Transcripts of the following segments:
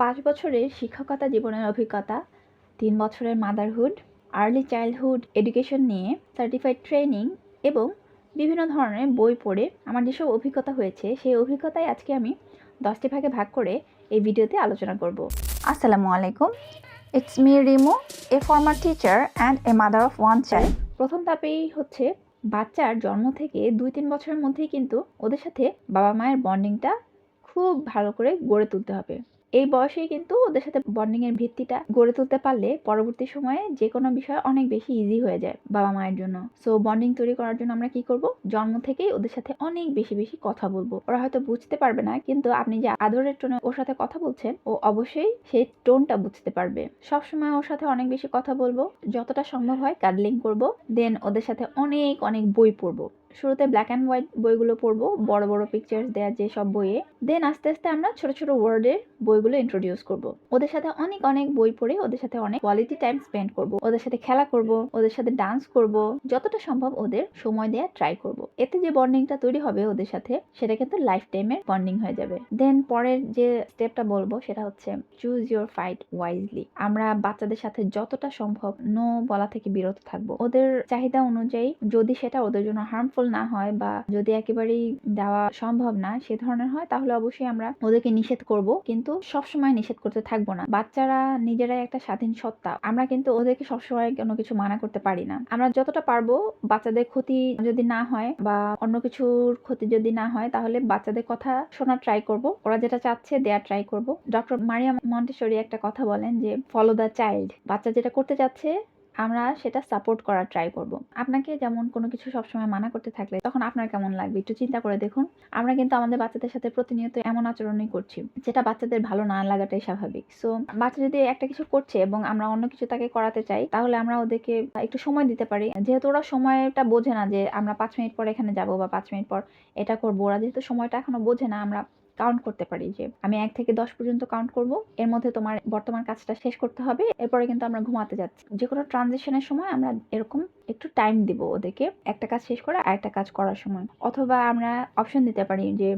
পাঁচ বছরের শিক্ষকতা জীবনের অভিজ্ঞতা, তিন বছরের মাদারহুড আর্লি চাইল্ডহুড এডুকেশন নিয়ে সার্টিফাইড ট্রেনিং এবং বিভিন্ন ধরনের বই পড়ে আমার যেসব অভিজ্ঞতা হয়েছে, সেই অভিজ্ঞতায় আজকে আমি দশটি ভাগে ভাগ করে এই ভিডিওতে আলোচনা করব। আসসালামু আলাইকুম। It's me Rimu a former teacher and a mother of one child প্রথম ধাপেই হচ্ছে বাচ্চার জন্ম থেকে দুই তিন বছরের মধ্যেই কিন্তু ওদের সাথে বাবা মায়ের বন্ডিংটা খুব ভালো করে গড়ে তুলতে হবে। এই বয়সেই কিন্তু ওদের সাথে বন্ডিং এর ভিত্তিটা গড়ে তুলতে পারলে পরবর্তী সময়ে যে কোনো বিষয় অনেক বেশি ইজি হয়ে যায় বাবা মায়ের জন্য। সো বন্ডিং তৈরি করার জন্য আমরা কি করব? জন্ম থেকেই ওদের সাথে অনেক বেশি বেশি কথা বলব। ওরা হয়তো বুঝতে পারবে না, কিন্তু আপনি যে আদরের টোনে ওর সাথে কথা বলছেন, ও অবশ্যই সেই টোনটা বুঝতে পারবে। সবসময় ওর সাথে অনেক বেশি কথা বলব, যতটা সম্ভব হয় কাডলিং করব দেন ওদের সাথে অনেক অনেক বই পড়ব। শুরুতে ব্ল্যাক অ্যান্ড হোয়াইট বইগুলো পড়ব, বড় বড় পিকচার্স দেওয়া যে সব বইয়ে। দেন আস্তে আস্তে আমরা ছোট ছোট ওয়ার্ডের বইগুলো ইন্ট্রোডিউস করব। ওদের সাথে অনেক অনেক বই পড়ে ওদের সাথে অনেক কোয়ালিটি টাইম স্পেন্ড করব। ওদের সাথে খেলা করব, ওদের সাথে ডান্স করব, যতটা সম্ভব ওদের সময় দেওয়া ট্রাই করব। এতে যে বন্ডিংটা তৈরি হবে ওদের সাথে, সেটা কিন্তু লাইফ টাইমের বন্ডিং হয়ে যাবে। দেন পরের যে স্টেপটা বলব, সেটা হচ্ছে চুজ ইউর ফাইট ওয়াইজলি আমরা বাচ্চাদের সাথে যতটা সম্ভব নো বলা থেকে বিরত থাকব। ওদের চাহিদা অনুযায়ী যদি সেটা ওদের জন্য হার্মফুল না হয় বা যদি একেবারেই দেওয়া সম্ভব না সে ধরনের হয়, তাহলে অবশ্যই আমরা ওদেরকে নিষেধ করব। কিন্তু সবসময় নিষেধ করতে থাকব না। বাচ্চারা নিজেরাই একটা স্বাধীন সত্তা। আমরা কিন্তু ওদেরকে সবসময় কোনো কিছু মানা করতে পারি না। আমরা যতটা পারব বাচ্চাদের ক্ষতি যদি না হয় বা অন্য কিছুর ক্ষতি যদি না হয়, তাহলে বাচ্চাদের কথা শোনার ট্রাই করব। ওরা যেটা চাচ্ছে দেয়ার ট্রাই করব। ডক্টর মারিয়া মন্টেশ্বরী একটা কথা বলেন যে ফলো দ্য চাইল্ড বাচ্চা যেটা করতে চাচ্ছে আমরা সেটা সাপোর্ট করার ট্রাই করব। আপনাকে যেমন কোনো কিছু সবসময় মানা করতে থাকলে তখন আপনার কেমন লাগবে? একটু চিন্তা করে দেখুন। আমরা কিন্তু আমাদের বাচ্চাদের সাথে প্রতিনিয়ত এমন আচরণই করছি, যেটা বাচ্চাদের ভালো না লাগাটাই স্বাভাবিক। সো বাচ্চা যদি একটা কিছু করছে এবং আমরা অন্য কিছু তাকে করাতে চাই, তাহলে আমরা ওদেরকে একটু সময় দিতে পারি। যেহেতু ওরা সময়টা বোঝে না যে আমরা পাঁচ মিনিট পর এখানে যাব বা পাঁচ মিনিট পর এটা করব, ওরা যেহেতু সময়টা এখনও বোঝে না, আমরা কাউন্ট করতে পারি যে আমি এক থেকে দশ পর্যন্ত কাউন্ট করব। এর মধ্যে তোমার বর্তমান কাজটা শেষ করতে হবে। এরপরে কিন্তু আমরা ঘুমাতে যাচ্ছি। যে কোনো ট্রানজেকশনের সময় আমরা এরকম একটু টাইম দিব ওদেরকে। একটা কাজ শেষ করা আর একটা কাজ করার সময়। অথবা আমরা অপশন দিতে পারি যে,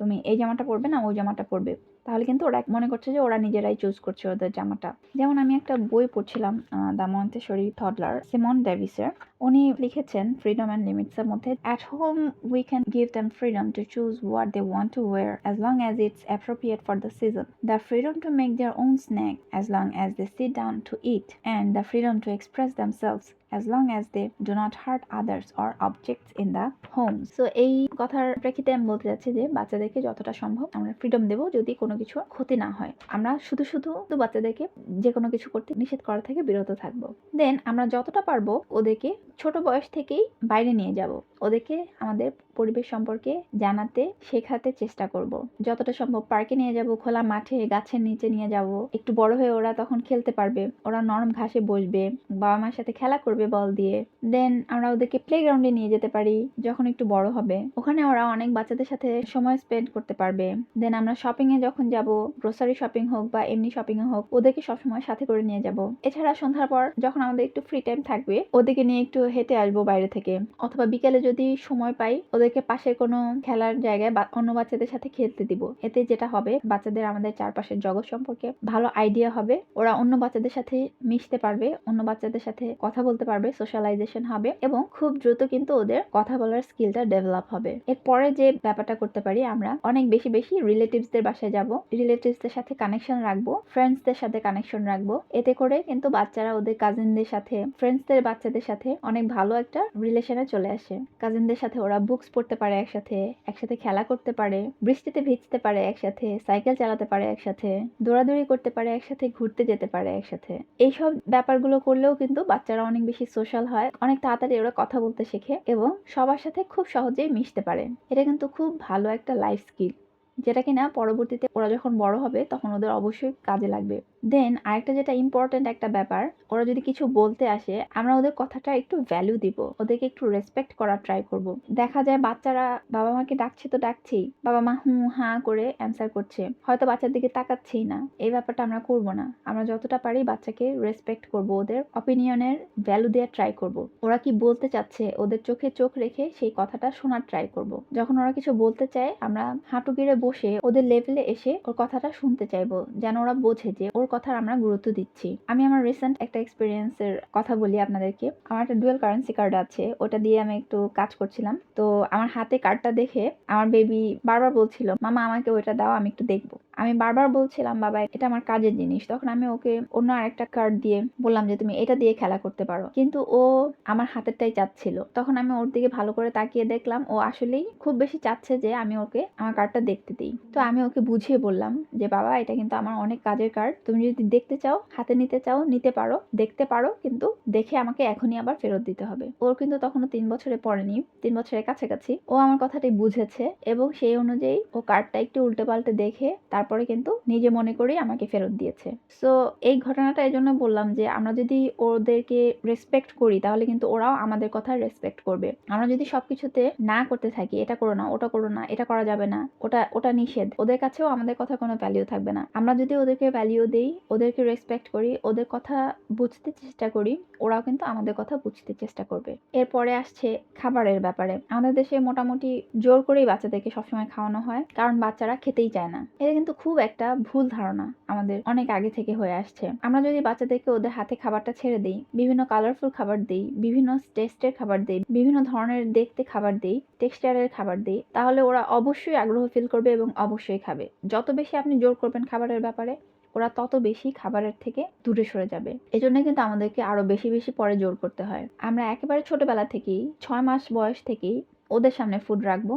তুমি এই জামাটা পরবে না, ওই জামাটা পরবে। তাহলে কিন্তু ওরা মনে করছে যে ওরা নিজেরাই চুজ করছে ওদের জামাটা। যেমন আমি একটা বই পড়ছিলাম দ্য মন্তেশ্বরী থডলার সিমন ডেভিসের উনি লিখেছেন ফ্রিডম অ্যান্ড লিমিটসের মধ্যে at home we can give them freedom to choose what they want to wear as long as it's appropriate for the season the freedom to make their own snack as long as they sit down to eat and the freedom to express themselves as long as they do not hurt others or objects in the home. So এই কথার প্রেক্ষিতে আমি বলতে যাচ্ছি যে বাচ্চাদেরকে যতটা সম্ভব আমরা ফ্রিডম দেবো যদি কোনো কিছু ক্ষতি না হয়। আমরা শুধু শুধু তো বাচ্চাদেরকে যে কোনো কিছু করতে নিষেধ করা থেকে বিরত থাকব। দেন আমরা যতটা পারব ওদেরকে ছোট বয়স থেকেই বাইরে নিয়ে যাব। ওদেরকে আমাদের পরিবেশ সম্পর্কে জানাতে, শেখাতে চেষ্টা করব। যতটা সম্ভব পার্কে নিয়ে যাব, খোলা মাঠে, গাছের নিচে নিয়ে যাব। একটু বড় হয়ে ওরা তখন খেলতে পারবে, ওরা নরম ঘাসে বসবে, বাবা মার সাথে খেলা করবে। বল দিয়ে। দেন আমরা ওদেরকে প্লেগ্রাউন্ডে নিয়ে যেতে পারি, যখন একটু বড় হবে। ওখানে ওরা অনেক বাচ্চাদের সাথে সময় স্পেন্ড করতে পারবে। দেন আমরা শপিং এ যখন যাব গ্রোসারি শপিং হোক বা এমনি শপিং এ হোক, ওদেরকে সবসময় সাথে করে নিয়ে যাব। এছাড়া সন্ধ্যার পর যখন আমাদের একটু ফ্রি টাইম থাকবে, ওদেরকে নিয়ে একটু হেঁটে আসব বাইরে থেকে। অথবা বিকেলে যদি সময় পাই, ওদেরকে পাশের কোনো খেলার জায়গায় বা অন্য বাচ্চাদের সাথে খেলতে দিব। এতে যেটা হবে, বাচ্চাদের আমাদের চারপাশের জগৎ সম্পর্কে ভালো আইডিয়া হবে। ওরা অন্য বাচ্চাদের সাথে মিশতে পারবে, অন্য বাচ্চাদের সাথে কথা বলতে পারবে। সোশ্যালাইজেশন হবে এবং খুব দ্রুত কিন্তু ওদের কথা বলার স্কিলটা ডেভেলপ হবে। এরপরে যে ব্যাপারটা করতে পারি আমরা, অনেক বেশি বেশি রিলেটিভসদের বাসায় যাব। রিলেটিভসদের সাথে কানেকশন রাখব ফ্রেন্ডসদের সাথে কানেকশন রাখব। এতে করে কিন্তু বাচ্চারা ওদের কাজিনদের সাথে ফ্রেন্ডসদের বাচ্চাদের সাথে অনেক ভালো একটা রিলেশনে চলে আসে। কাজিনদের সাথে ওরা বুকস পড়তে পারে একসাথে একসাথে খেলা করতে পারে, বৃষ্টিতে ভিজতে পারে একসাথে সাইকেল চালাতে পারে একসাথে, দৌড়াদৌড়ি করতে পারে একসাথে, ঘুরতে যেতে পারে একসাথে। এইসব ব্যাপারগুলো করলেও কিন্তু বাচ্চারা অনেক বেশি সোশ্যাল হয়, অনেক তাড়াতাড়ি ওরা কথা বলতে শেখে এবং সবার সাথে খুব সহজেই মিশতে পারে। এটা কিন্তু খুব ভালো একটা লাইফ স্কিল যেটা কিনা পরবর্তীতে ওরা যখন বড় হবে তখন ওদের অবশ্যই কাজে লাগবে। দেন আরেকটা যেটা ইম্পর্ট্যান্ট একটা ব্যাপার, ওরা যদি কিছু বলতে আসে, আমরা ওদের কথাটা একটু ভ্যালু দিব। ওদেরকে একটু রেসপেক্ট করার ট্রাই করব। দেখা যায় বাচ্চারা বাবা মাকে ডাকছে তো ডাকছেই। বাবা মা হু হা করে অ্যান্সার করছে। হয়তো বাচ্চার দিকে তাকাচ্ছেই না। এই ব্যাপারটা আমরা করব না। আমরা যতটা পারি বাচ্চাকে রেসপেক্ট করব, ওদের অপিনিয়নের ভ্যালু দেওয়ার ট্রাই করব। ওরা কি বলতে চাচ্ছে, ওদের চোখে চোখ রেখে সেই কথাটা শোনার ট্রাই করব। যখন ওরা কিছু বলতে চায়, আমরা হাঁটু গেড়ে বসে ওদের লেভেলে এসে ওর কথাটা শুনতে চাইব। যেন ওরা বোঝে যে ওর কথার আমরা গুরুত্ব দিচ্ছি। আমি আমার রিসেন্ট একটা এক্সপিরিয়েন্সের কথা বলি আপনাদেরকে। আমার একটা ডুয়েল কারেন্সি কার্ড আছে, ওটা দিয়ে আমি একটু কাজ করছিলাম। তো আমার হাতে কার্ডটা দেখে আমার বেবি বারবার বলছিল, মামা, আমাকে ওইটা দাও, আমি একটু দেখব। আমি বারবার বলছিলাম, বাবা, এটা আমার কাজের জিনিস। তখন আমি ওকে অন্য আরেকটা কার্ড দিয়ে বললাম যে, তুমি এটা দিয়ে খেলা করতে পারো। কিন্তু ও আমার হাতেরটাই চাচ্ছিল। তখন আমি ওর দিকে ভালো করে তাকিয়ে দেখলাম, ও আসলেই খুব বেশি চাচ্ছে যে, আমি ওকে আমার কার্ডটা দেখতে দিই। তো আমি ওকে বুঝিয়ে বললাম যে, বাবা, এটা কিন্তু আমার অনেক কাজের কার্ড তুমি যদি দেখতে চাও, হাতে নিতে চাও, নিতে পারো, দেখতে পারো, কিন্তু দেখে আমাকে এখনই আবার ফেরত দিতে হবে। ওর কিন্তু তখনও তিন বছরে পড়েনি, তিন বছরের কাছাকাছি। ও আমার কথাটাই বুঝেছে এবং সেই অনুযায়ী ও কার্ডটা একটু উল্টে পাল্টে দেখে তারপরে কিন্তু নিজে মনে করেই আমাকে ফেরত দিয়েছে। সো এই ঘটনাটা এই জন্য বললাম যে, আমরা যদি ওদেরকে রেসপেক্ট করি, তাহলে কিন্তু ওরাও আমাদের কথা রেসপেক্ট করবে। আমরা যদি সবকিছুতে না করতে থাকি, এটা করো না, ওটা করো না, এটা করা যাবে না, ওটা ওটা নিষেধ, ওদের কাছেও আমাদের কথা কোনো ভ্যালিউ থাকবে না। আমরা যদি ওদেরকে ভ্যালিউ দেই, ওদেরকে রেসপেক্ট করি, ওদের কথা বুঝতে চেষ্টা করি, ওরাও কিন্তু আমাদের কথা বুঝতে চেষ্টা করবে। এরপরে আসছে খাবারের ব্যাপারে। আমাদের দেশে মোটামুটি জোর করেই বাচ্চাদেরকে সবসময় খাওয়ানো হয়, কারণ বাচ্চারা খেতেই চায় না। এটা কিন্তু খুব একটা ভুল ধারণা আমাদের অনেক আগে থেকে হয়ে আসছে। আমরা যদি বাচ্চাদেরকে ওদের হাতে খাবারটা ছেড়ে দিই, বিভিন্ন কালারফুল খাবার দিই, বিভিন্ন টেস্টের খাবার দিই, বিভিন্ন ধরনের দেখতে খাবার দিই টেক্সচারের খাবার দিই, তাহলে ওরা অবশ্যই আগ্রহ ফিল করবে এবং অবশ্যই খাবে। যত বেশি আপনি জোর করবেন খাবারের ব্যাপারে, ওরা তত বেশি খাবারের থেকে দূরে সরে যাবে। এজন্য কিন্তু আমাদেরকে আরও বেশি বেশি পরে জোর করতে হয়। আমরা একেবারে ছোটবেলা থেকেই, ছয় মাস বয়স থেকেই ওদের সামনে ফুড রাখব।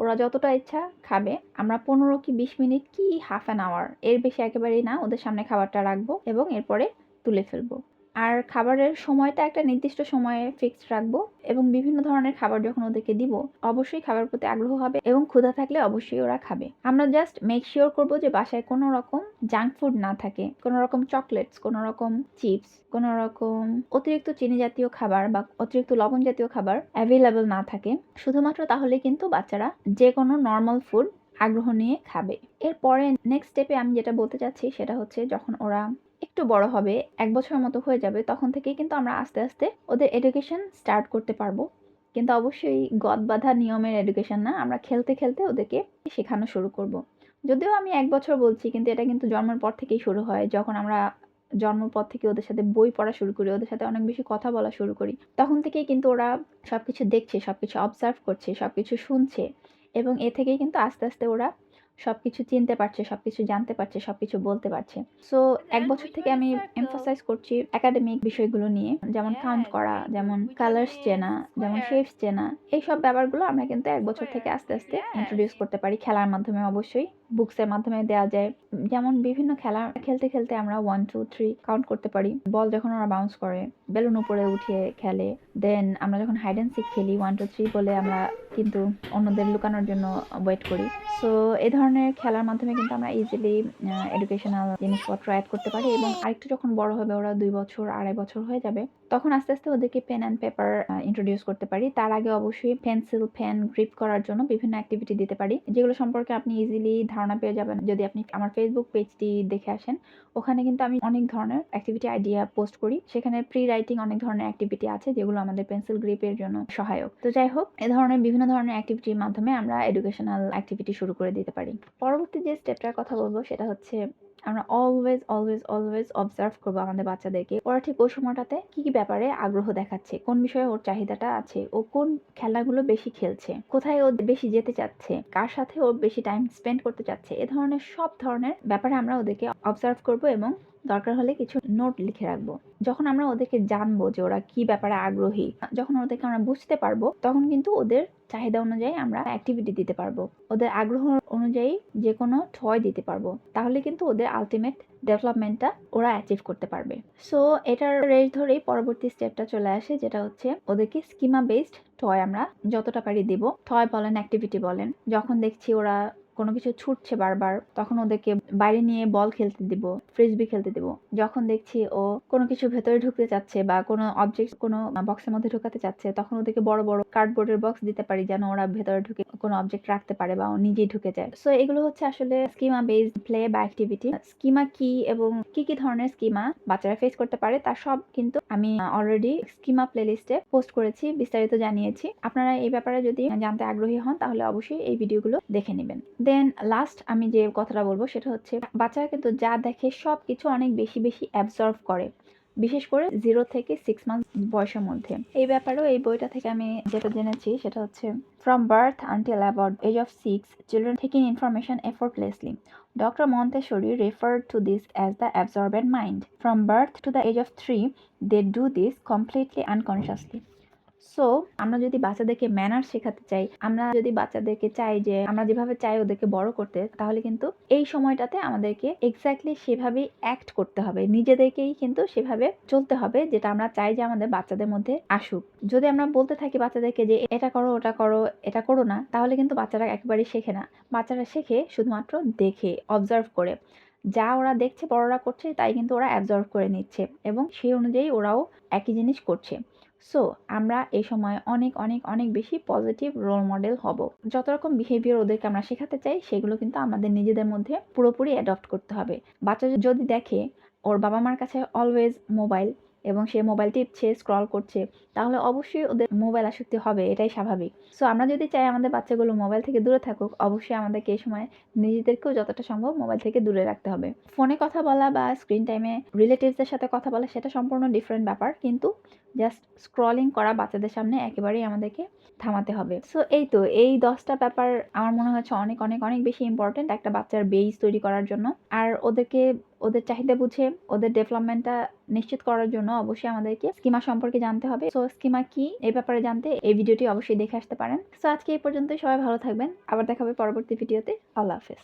ওরা যতটা ইচ্ছা খাবে। আমরা পনেরো কি বিশ মিনিট কি হাফ অ্যান আওয়ার এর বেশি একেবারেই না, ওদের সামনে খাবারটা রাখব এবং এরপরে তুলে ফেলব। আর খাবারের সময়টা একটা নির্দিষ্ট সময়ে ফিক্সড রাখব এবং বিভিন্ন ধরনের খাবার যখন ওদেরকে দিব, অবশ্যই খাবার প্রতি আগ্রহ হবে এবং ক্ষুধা থাকলে অবশ্যই ওরা খাবে। আমরা জাস্ট মেক শিওর করব যে বাসায় কোনো রকম জাঙ্ক ফুড না থাকে। কোনো রকম চকলেটস কোনো রকম চিপস কোনো রকম অতিরিক্ত চিনি জাতীয় খাবার বা অতিরিক্ত লবণ জাতীয় খাবার অ্যাভেলেবল না থাকে। শুধুমাত্র তাহলে কিন্তু বাচ্চারা যে কোনো নর্মাল ফুড আগ্রহ নিয়ে খাবে। এরপরে নেক্সট স্টেপে আমি যেটা বলতে চাচ্ছি সেটা হচ্ছে যখন ওরা একটু বড় হবে, এক বছরের মতো হয়ে যাবে, তখন থেকেই কিন্তু আমরা আস্তে আস্তে ওদের এডুকেশন স্টার্ট করতে পারব। কিন্তু অবশ্যই গদ বাঁধা নিয়মের এডুকেশন না, আমরা খেলতে খেলতে ওদেরকে শেখানো শুরু করব। যদিও আমি এক বছর বলছি, কিন্তু এটা কিন্তু জন্মের পর থেকেই শুরু হয়। যখন আমরা জন্মের পর থেকে ওদের সাথে বই পড়া শুরু করি, ওদের সাথে অনেক বেশি কথা বলা শুরু করি, তখন থেকেই কিন্তু ওরা সবকিছু দেখছে, সবকিছু অবজার্ভ করছে, সবকিছু শুনছে। এবং এ থেকেই কিন্তু আস্তে আস্তে ওরা সবকিছু চিনতে পারছে সবকিছু জানতে পারছে সবকিছু বলতে পারছে। সো এক বছর থেকে আমি এমফাসাইজ করছি একাডেমিক বিষয়গুলো নিয়ে যেমন কাউন্ট করা যেমন কালার্স চেনা যেমন শেপস চেনা এইসব ব্যাপারগুলো আমরা কিন্তু এক বছর থেকে আস্তে আস্তে ইন্ট্রোডিউস করতে পারি খেলার মাধ্যমে অবশ্যই। বুকসের মাধ্যমে দেওয়া যায়। যেমন বিভিন্ন খেলা, খেলতে খেলতে আমরা ওয়ান টু থ্রি কাউন্ট করতে পারি। বল যখন ওরা বাউন্স করে বেলুন উপরে উঠিয়ে খেলে। দেন আমরা যখন হাইড অ্যান্ড সিক খেলি ওয়ান টু থ্রি বলে আমরা কিন্তু অন্যদের লুকানোর জন্য ওয়েট করি। সো এই ধরনের খেলার মাধ্যমে কিন্তু আমরা ইজিলি এডুকেশনাল জিনিসপত্র অ্যাড করতে পারি এবং আরেকটু যখন বড় হবে, ওরা দুই বছর, আড়াই বছর হয়ে যাবে, তখন আস্তে আস্তে ওদেরকে পেন অ্যান্ড পেপার ইন্ট্রোডিউস করতে পারি। তার আগে অবশ্যই পেন্সিল পেন গ্রিপ করার জন্য বিভিন্ন অ্যাক্টিভিটি দিতে পারি, যেগুলো সম্পর্কে আপনি ইজিলি ধারণা পেয়ে যাবেন যদি আপনি আমার ফেসবুক পেজটি দেখে আসেন। ওখানে কিন্তু আমি অনেক ধরনের অ্যাক্টিভিটি আইডিয়া পোস্ট করি। সেখানে প্রি রাইটিং অনেক ধরনের অ্যাক্টিভিটি আছে, যেগুলো আমাদের পেন্সিল গ্রিপের জন্য সহায়ক। তো যাই হোক, এ ধরনের বিভিন্ন ধরনের অ্যাক্টিভিটির মাধ্যমে আমরা এডুকেশনাল অ্যাক্টিভিটি শুরু করে দিতে পারি। পরবর্তী যে স্টেপটার কথা বলব, সেটা হচ্ছে আমরা অলওয়েজ অলওয়েজ অলওয়েজ অবজার্ভ করব আমাদের বাচ্চাদেরকে। ওরা ঠিক ওই সময়টাতে কি কি ব্যাপারে আগ্রহ দেখাচ্ছে, কোন বিষয়ে ওর চাহিদাটা আছে, ও কোন খেলাগুলো বেশি খেলছে, কোথায় ও বেশি যেতে চাচ্ছে, কার সাথে ও বেশি টাইম স্পেন্ড করতে চাচ্ছে, এ ধরনের সব ধরনের ব্যাপারে আমরা ওদেরকে অবজার্ভ করব এবং দরকার হলে কিছু নোট লিখে রাখব। যখন আমরা ওদেরকে জানব যে ওরা কি ব্যাপারে আগ্রহী, যখন ওদেরকে আমরা বুঝতে পারব, তখন কিন্তু ওদের চাহিদা অনুযায়ী আমরা অ্যাক্টিভিটি দিতে পারব। ওদের আগ্রহ অনুযায়ী যে কোনো টয় দিতে পারব। তাহলে কিন্তু ওদের আলটিমেট ডেভেলপমেন্টটা ওরা অ্যাচিভ করতে পারবে। সো এটার রেস ধরেই পরবর্তী স্টেপটা চলে আসে, যেটা হচ্ছে ওদেরকে স্কিমা বেসড টয় আমরা যতটা পারি দিব। টয় বলেন অ্যাক্টিভিটি বলেন, যখন দেখছি ওরা কোনো কিছু ছুটছে বারবার, তখন ওদেরকে বাইরে নিয়ে বল খেলতে দিব ফ্রিজবি খেলতে দিব। যখন দেখছি ও কোনো কিছু ভেতরে ঢুকতে চাচ্ছে বা কোনো অবজেক্ট কোনো বক্সের মধ্যে ঢুকাতে চাচ্ছে, তখন ওদেরকে বড় বড় কার্ডবোর্ডের বক্স দিতে পারি যেন ওরা ভেতরে ঢুকে কোনো অবজেক্ট রাখতে পারে বা ও নিজেই ঢুকে যায়। সো এগুলো হচ্ছে আসলে স্কিমা বেসড প্লে বা অ্যাক্টিভিটি স্কিমা কি এবং কি কি ধরনের স্কিমা বাচ্চারা ফেস করতে পারে তার সব কিন্তু আমি অলরেডি স্কিমা প্লে প্লেলিস্টে পোস্ট করেছি, বিস্তারিত জানিয়েছি। আপনারা এই ব্যাপারে যদি জানতে আগ্রহী হন, তাহলে অবশ্যই এই ভিডিওগুলো দেখে নেবেন। দেন লাস্ট আমি যে কথাটা বলব সেটা হচ্ছে বাচ্চারা কিন্তু যা দেখে সব কিছু অনেক বেশি বেশি অ্যাবজর্ভ করে বিশেষ করে জিরো থেকে সিক্স মান্থ বয়সের মধ্যে এই ব্যাপারেও এই বইটা থেকে আমি যেটা জেনেছি সেটা হচ্ছে from birth until about age of six children taking information effortlessly Dr. Montessori referred to this as the absorbent mind. From birth to the age of three, they do this completely unconsciously. So আমরা যদি বাচ্চাদেরকে manner শেখাতে চাই, আমরা যদি বাচ্চাদেরকে চাই যে, আমরা যেভাবে চাই ওদেরকে বড় করতে, তাহলে কিন্তু এই সময়টাতে আমাদেরকে এক্স্যাক্টলি সেভাবেই অ্যাক্ট করতে হবে। নিজেদেরকেই কিন্তু সেভাবে চলতে হবে, যেটা আমরা চাই যে আমাদের বাচ্চাদের মধ্যে আসুক। যদি আমরা বলতে থাকি বাচ্চাদেরকে যে, এটা করো, ওটা করো, এটা করো না, তাহলে কিন্তু বাচ্চারা একেবারেই শেখে না। বাচ্চারা শেখে শুধুমাত্র দেখে অবজার্ভ করে। যা ওরা দেখছে, বড়রা করছে, তাই কিন্তু ওরা অ্যাবজর্ভ করে নিচ্ছে এবং সেই অনুযায়ী ওরাও একই জিনিস করছে। সো আমরা এই সময় অনেক অনেক অনেক বেশি পজিটিভ রোল মডেল হব। যত রকম বিহেভিয়ার ওদেরকে আমরা শেখাতে চাই, সেগুলো কিন্তু আমাদের নিজেদের মধ্যে পুরোপুরি অ্যাডপ্ট করতে হবে। বাচ্চা যদি দেখে, ওর বাবা মার কাছে অলওয়েজ মোবাইল এবং সে মোবাইল টিপছে স্ক্রল করছে, তাহলে অবশ্যই ওদের মোবাইল আসক্তি হবে, এটাই স্বাভাবিক। সো আমরা যদি চাই আমাদের বাচ্চাগুলো মোবাইল থেকে দূরে থাকুক, অবশ্যই আমাদেরকে এই সময় নিজেদেরকেও যতটা সম্ভব মোবাইল থেকে দূরে রাখতে হবে। ফোনে কথা বলা বা স্ক্রিন টাইমে রিলেটিভসদের সাথে কথা বলা, সেটা সম্পূর্ণ ডিফারেন্ট ব্যাপার, কিন্তু জাস্ট স্ক্রলিং করা বাচ্চাদের সামনে একেবারেই আমাদেরকে থামাতে হবে। সো এই তো, এই দশটা ব্যাপার আমার মনে হচ্ছে অনেক অনেক অনেক বেশি ইম্পর্টেন্ট একটা বাচ্চার বেস তৈরি করার জন্য। আর ওদেরকে ওদের চাহিদা বুঝে, ওদের ডেভেলপমেন্টটা নিশ্চিত করার জন্য অবশ্যই আমাদেরকে স্কিমা সম্পর্কে জানতে হবে। সো স্কিমা কি? এই ব্যাপারে জানতে এই ভিডিওটি অবশ্যই দেখে আসতে পারেন। সো আজকে এই পর্যন্তই। সবাই ভালো থাকবেন। আবার দেখা হবে পরবর্তী ভিডিওতে। আল্লাহ হাফেজ।